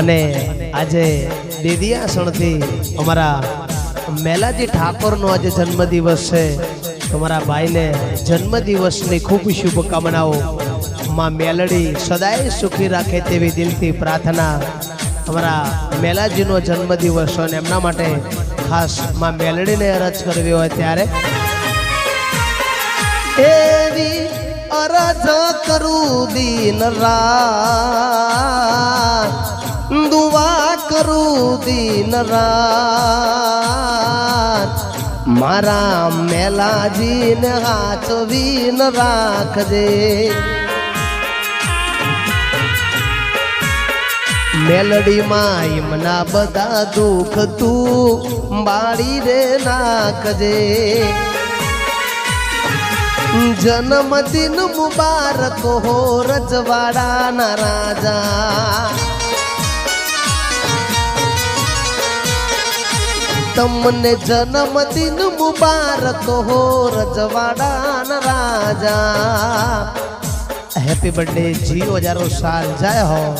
અને આજે દેદિયાસણથી અમારા મેલાજી ઠાકોરનો આજે જન્મદિવસ છે. તમારા ભાઈને જન્મદિવસની ખૂબ શુભકામનાઓ. માં મેલડી સદાય સુખી રાખે તેવી દિલથી પ્રાર્થના અમારા મેલાજીનો જન્મદિવસ અને એમના માટે ખાસમાં મેલડીને અરજ કરવી હોય ત્યારે. એવી અરજ કરું દિન દુઆ કરું દિન રાત. મારા મેલાજીને હાથવીન રાખજે. મેલડીમાં એમના બધા દુઃખ તું બાળી રે નાખજે. જન્મદિન મુબારક હો રજવાડાના રાજા. તમને જન્મદિન મુબારક હો રજવાડાના રાજા. હેપી બર્થડે જીઓ હજારો સાલ. જાય હો.